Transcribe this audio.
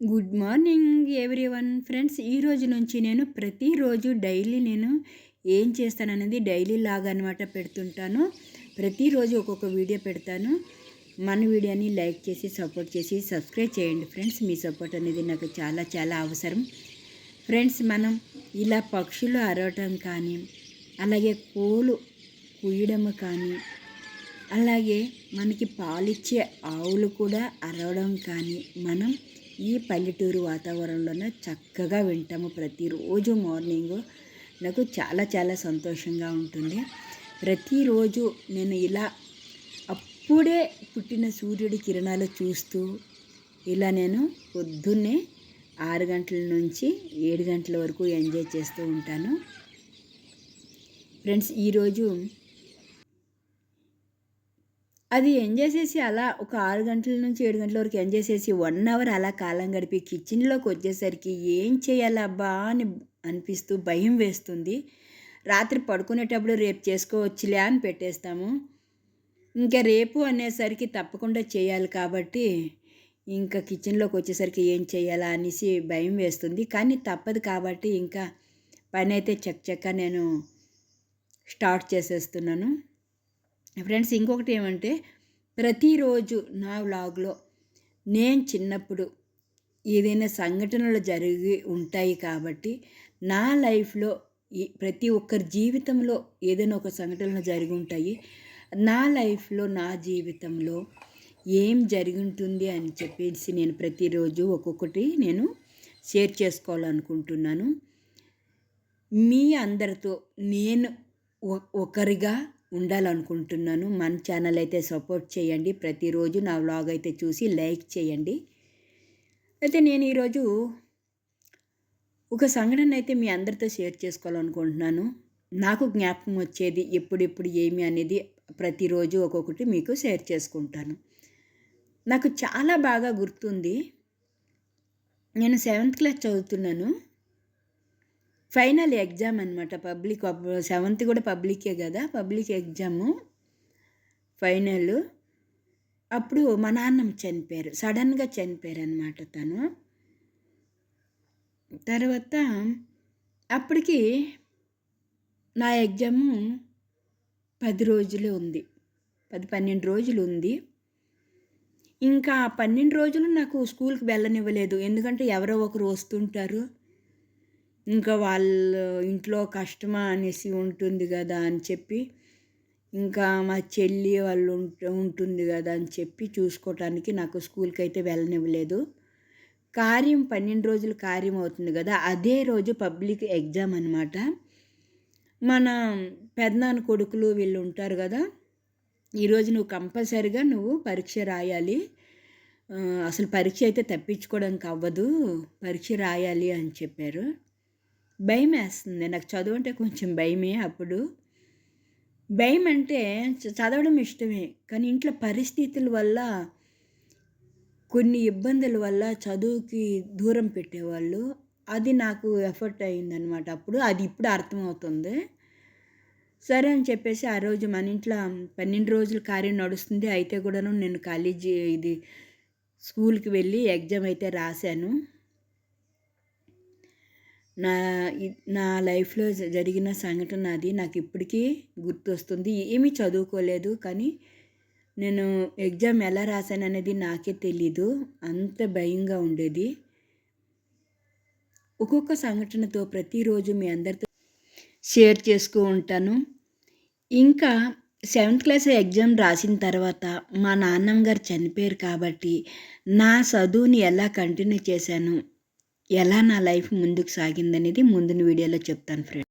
Good morning everyone friends ఈ రోజు నుంచి నేను ప్రతిరోజు డైలీ నేను ఏం చేస్తాననేది డైలీ లాగా అనమాట పెడుతుంటాను. ప్రతిరోజు ఒక్కొక్క వీడియో పెడతాను. మన వీడియోని లైక్ చేసి సపోర్ట్ చేసి సబ్స్క్రైబ్ చేయండి. ఫ్రెండ్స్ మీ సపోర్ట్ అనేది నాకు చాలా చాలా అవసరం. ఫ్రెండ్స్ మనం ఇలా పక్షులు అరవటం కానీ అలాగే పూలు కుయ్యడం కానీ అలాగే మనకి పాలిచ్చే ఆవులు కూడా అరవడం కానీ మనం ఈ పల్లెటూరు వాతావరణంలోనే చక్కగా వింటాము ప్రతిరోజు మార్నింగ్. నాకు చాలా చాలా సంతోషంగా ఉంటుంది. ప్రతిరోజు నేను ఇలా అప్పుడే పుట్టిన సూర్యుడి కిరణాలు చూస్తూ ఇలా నేను పొద్దున్నే ఆరు గంటల నుంచి ఏడు గంటల వరకు ఎంజాయ్ చేస్తూ ఉంటాను. ఫ్రెండ్స్ ఈరోజు అది ఎంజాయ్ చేసి అలా ఒక ఆరు గంటల నుంచి ఏడు గంటల వరకు ఎంజాయ్ చేసి వన్ అవర్ అలా కాలం గడిపి కిచెన్లోకి వచ్చేసరికి ఏం చేయాలబ్బా అని అనిపిస్తూ భయం వేస్తుంది. రాత్రి పడుకునేటప్పుడు రేపు చేసుకోవచ్చులే అని పెట్టేస్తాము. ఇంకా రేపు అనేసరికి తప్పకుండా చేయాలి కాబట్టి ఇంకా కిచెన్లోకి వచ్చేసరికి ఏం చేయాలా అనేసి భయం వేస్తుంది. కానీ తప్పదు కాబట్టి ఇంకా పని అయితే చక్క నేను స్టార్ట్ చేసేస్తున్నాను. ఫ్రెండ్స్ ఇంకొకటి ఏమంటే ప్రతిరోజు నా వ్లాగ్లో నేను చిన్నప్పుడు ఏదైనా సంఘటనలు జరిగి ఉంటాయి కాబట్టి నా లైఫ్లో ప్రతి ఒక్కరి జీవితంలో ఏదైనా ఒక సంఘటనలు జరిగి ఉంటాయి. నా లైఫ్లో నా జీవితంలో ఏం జరిగి ఉంటుంది అని చెప్పేసి నేను ప్రతిరోజు ఒక్కొక్కటి నేను షేర్ చేసుకోవాలనుకుంటున్నాను. మీ అందరితో నేను ఒకరిగా ఉండాలనుకుంటున్నాను. మన ఛానల్ అయితే సపోర్ట్ చేయండి. ప్రతిరోజు నా వ్లాగ్ అయితే చూసి లైక్ చేయండి. అయితే నేను ఈరోజు ఒక సంఘటన అయితే మీ అందరితో షేర్ చేసుకోవాలనుకుంటున్నాను. నాకు జ్ఞాపకం వచ్చేది ఎప్పుడెప్పుడు ఏమి అనేది ప్రతిరోజు ఒక్కొక్కటి మీకు షేర్ చేసుకుంటాను. నాకు చాలా బాగా గుర్తుంది. నేను సెవెంత్ క్లాస్ చదువుతున్నాను. ఫైనల్ ఎగ్జామ్ అనమాట పబ్లిక్ సెవెంత్ కూడా పబ్లికే కదా పబ్లిక్ ఎగ్జాము ఫైనల్. అప్పుడు మా నాన్నమ్మ చనిపోయారు సడన్గా చనిపోయారు అనమాట తను. తర్వాత అప్పటికి నా ఎగ్జాము పది రోజులే ఉంది పది పన్నెండు రోజులు ఉంది. ఇంకా పన్నెండు రోజులు నాకు స్కూల్కి వెళ్ళనివ్వలేదు ఎందుకంటే ఎవరో ఒకరు వస్తుంటారు. ఇంకా వాళ్ళ ఇంట్లో కష్టమా అనేసి ఉంటుంది కదా అని చెప్పి ఇంకా మా చెల్లి వాళ్ళు ఉంటుంది కదా అని చెప్పి చూసుకోవటానికి నాకు స్కూల్కి అయితే వెళ్ళనివ్వలేదు. కార్యం పన్నెండు రోజులు కార్యం అవుతుంది కదా అదే రోజు పబ్లిక్ ఎగ్జామ్ అనమాట మన పెద్దనాన్న కొడుకులు వీళ్ళు ఉంటారు కదా ఈరోజు నువ్వు కంపల్సరిగా నువ్వు పరీక్ష రాయాలి. అసలు పరీక్ష అయితే తప్పించుకోవడానికి అవ్వదు పరీక్ష రాయాలి అని చెప్పారు. భయం వేస్తుంది నాకు చదువు అంటే కొంచెం భయమే అప్పుడు. భయం అంటే చదవడం ఇష్టమే. కానీ ఇంట్లో పరిస్థితుల వల్ల కొన్ని ఇబ్బందుల వల్ల చదువుకి దూరం పెట్టేవాళ్ళు. అది నాకు ఎఫర్ట్ అయిందనమాట అప్పుడు. అది ఇప్పుడు అర్థమవుతుంది. సరే అని చెప్పేసి ఆ రోజు మన ఇంట్లో పన్నెండు రోజులు కార్యం నడుస్తుంది. అయితే కూడాను నేను కాలేజీ ఇది స్కూల్కి వెళ్ళి ఎగ్జామ్ అయితే రాశాను. నా నా లైఫ్లో జరిగిన సంఘటన అది. నాకు ఇప్పటికీ గుర్తొస్తుంది. ఏమీ చదువుకోలేదు. కానీ నేను ఎగ్జామ్ ఎలా రాశాను అనేది నాకే తెలీదు. అంత భయంగా ఉండేది. ఒక్కొక్క సంఘటనతో ప్రతిరోజు మీ అందరితో షేర్ చేస్తూ ఉంటాను. ఇంకా సెవెంత్ క్లాస్ ఎగ్జామ్ రాసిన తర్వాత మా నాన్నమ్మ గారు చనిపోయారు కాబట్టి నా చదువుని ఎలా కంటిన్యూ చేశాను? ఎలా నా లైఫ్ ముందుకు సాగిందనేది ముందున వీడియోలో చెప్తాను ఫ్రెండ్